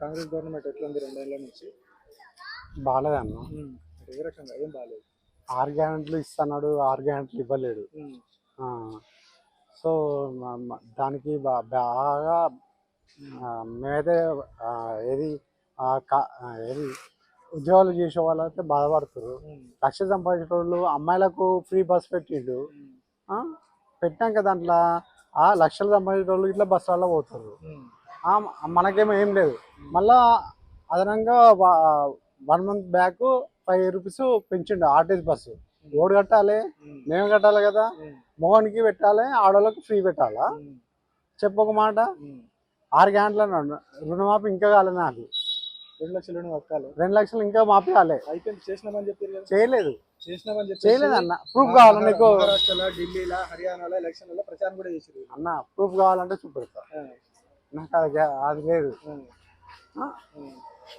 Congress government ఎట్లుంది రెండేళ్ళ నుంచి? బాగాలేదన్న. ఏ రకంగా? ఏం బాగాలేదు? ఆరు గ్యారెంట్లు ఇస్తున్నాడు ఆరు గ్యారెంట్లు ఇవ్వలేడు. సో దానికి బాగా మేమైతే ఏది ఏది ఉద్యోగాలు చేసే వాళ్ళు అయితే బాధపడుతారు ఉమ్. లక్ష సంపాదించే వాళ్ళు అమ్మాయిలకు ఫ్రీ బస్ పెట్టిండు. పెట్టాక దాంట్లో ఆ లక్షలు సంపాదించే వాళ్ళు ఇట్లా బస్సులలో పోతారు మనకేమో ఏం లేదు మళ్ళా అదనంగా one month back five rupees పెంచిండు RTC bus road కట్టాలి. మేము కట్టాలి కదా. మోహన్కి పెట్టాలి ఆడోళ్ళకి ఫ్రీ పెట్టాలా. చెప్పొక మాట. ఆరు గంటల రుణమాఫీ ఇంకా కాలేదు నాకు రెండు లక్షలు రెండు లక్షలు ఇంకా మాఫీ అయిపోయింది చేసినామని చెప్పారు కదా? చేయలేదు. చేసినామని చెప్పి చేయలేదు అన్న. ప్రూఫ్ కావాలి నీకు? మహారాష్ట్రలో ఢిల్లీలో హర్యానాలో ఎలక్షన్లలో ప్రచారం కూడా చేసారు అన్న ప్రూఫ్ కావాలంటే చూపెడతా. నాకు అది అది లేదు?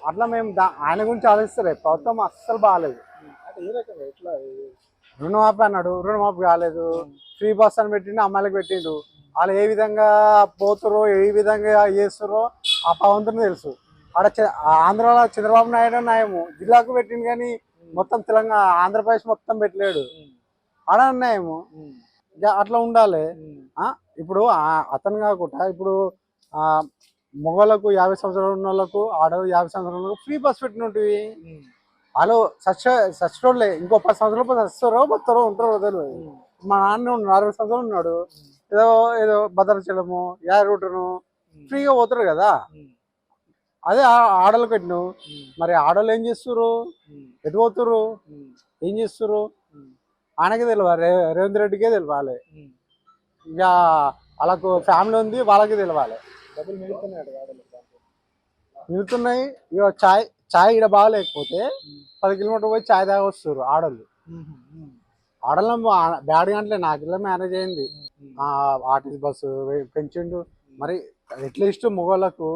అట్లా మేము ఆయన గురించి ఆలోచిస్తారు ప్రభుత్వం అస్సలు బాగాలేదు. అంటే ఏ రకంగా? ఎట్లా? రుణమాఫీ అన్నాడు. రుణమాఫీ కాలేదు. ఫ్రీ బస్ అని పెట్టిండు అమ్మాయిలకు పెట్టిండు. వాళ్ళు ఏ విధంగా పోతారో ఏ విధంగా చేస్తారో ఆ భగవంతుని తెలుసు. ఆడ ఆంధ్రాలో చంద్రబాబు నాయుడు న్యాయము. జిల్లాకు పెట్టిండు కానీ మొత్తం తెలంగాణ ఆంధ్రప్రదేశ్ మొత్తం పెట్టలేడు. ఆడ న్యాయము. అట్లా ఉండాలి. ఇప్పుడు అతను కాకుండా ఇప్పుడు మొగలకు యాభై సంవత్సరాలు ఉన్న వాళ్ళకు ఆడవాళ్ళు యాభై సంవత్సరాల ఫ్రీ బస్ పెట్టినట్టువి వాళ్ళు సచ్చ సచ్చోళ్ళే ఇంకో పది సంవత్సరాలు సస్తారో బతారో ఉంటారో తెలియదు మా నాన్న ఉన్నాడు అరవై సంవత్సరాలు ఉన్నాడు. ఏదో ఏదో భద్రాచలము యారూటను ఫ్రీగా పోతారు కదా. అదే ఆ- ఆడోళ్ళకి పెట్టినావు మరి ఆడోళ్ళు ఏం చేస్తుర్రు? ఎటు పోతుర్రు? ఏం చేస్తుర్రు? ఆయనకే తెలియాలి రే రేవంత్ రెడ్డికే తెలియాలి ఇక వాళ్ళకు ఫ్యామిలీ ఉంది వాళ్ళకి తెలియాలి మిగులుతున్నాయి ఇక చాయ్ చాయ్ ఇక్కడ బాగాలేకపోతే పది కిలోమీటర్ పోయి చాయ్ తాగి వస్తారు ఆడోళ్ళు ఆడోళ్ళ బ్యాడ్ గంటలే నాకు ఇలా మ్యారేజ్ అయింది. ఆర్టీసీ బస్సు పెంచిండు. మరి అట్లీస్ట్ మొగోళ్ళకు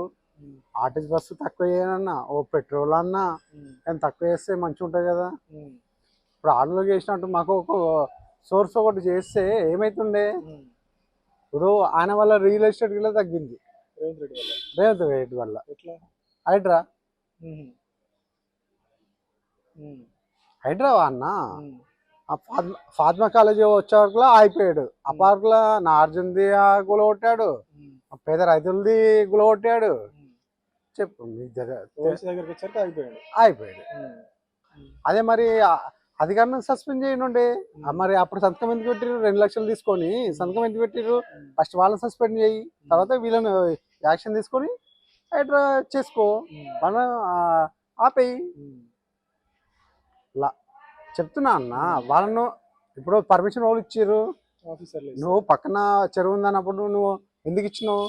ఆర్టీసీ బస్సు తక్కువ చేయనన్నా ఓ పెట్రోల్ అన్నా కానీ తక్కువ చేస్తే మంచిగా ఉంటుంది కదా ఇప్పుడు ఆడోళ్ళకి చేసినట్టు మాకు ఒక సోర్స్ ఒకటి చేస్తే ఏమైతుండే? ఇప్పుడు ఆయన వల్ల రియల్ ఎస్టేట్ కూడా తగ్గింది. రేవంత్ రెడ్డి వల్ల. హైడ్రా. హైడ్రా అన్న? ఫాత్మా కాలేజీ వచ్చే వరకు అయిపోయాడు ఆ పార్కులో నా అర్జున్ది గులగొట్టాడు ఉమ్. ఆ పేద రైతులది గులగొట్టాడు ఉమ్. చెప్పు దగ్గరికి వచ్చాక అయిపోయాడు. అదే మరి ఆ- అధికారులను సస్పెండ్ చేయనుండే ఆ మరి అప్పుడు సంతకం ఎందుకు పెట్టిర్రు? రెండు లక్షలు తీసుకొని సంతకం ఎందుకు పెట్టిర్రు? ఫస్ట్ వాళ్ళని సస్పెండ్ చేయి. తర్వాత వీళ్ళని యాక్షన్ తీసుకొని హైడ్రా చేసుకో. మన ఆపేయి. చెప్తున్నా అన్న వాళ్ళను ఇప్పుడు పర్మిషన్ వాళ్ళు ఆఫీసర్లు నువ్వు పక్కన చెరువు ఉందన్నప్పుడు నువ్వు ఎందుకు ఇచ్చినావు.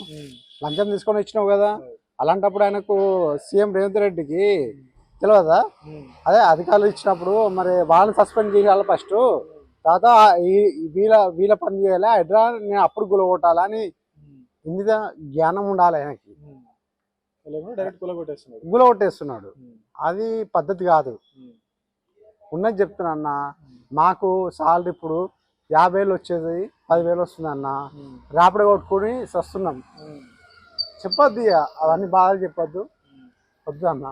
లంచం తీసుకొని ఇచ్చినావు కదా. అలాంటప్పుడు ఆయనకు సీఎం రేవంత్ రెడ్డికి తెలియదా. అదే అధికారులు ఇచ్చినప్పుడు మరి వాళ్ళని సస్పెండ్ చేయాలి ఫస్ట్ తర్వాత వీళ్ళ వీళ్ళ పని చేయాలి హైడ్రా నేను అప్పుడు గులగొట్టాలా అని. ఇంత జ్ఞానం ఉండాలి ఆయనకి డైరెక్ట్ గులగొట్టేస్తున్నాడు. అది పద్ధతి కాదు. ఉన్నది చెప్తున్నా అన్న మాకు సాలరీ ఇప్పుడు యాభై వేలు వచ్చేది పదివేలు వస్తుంది అన్న. రాపిడ కొట్టుకుని వస్తున్నాం. చెప్పద్దు ఇక అవన్నీ బాధలు చెప్పద్దు. వద్దు అన్న.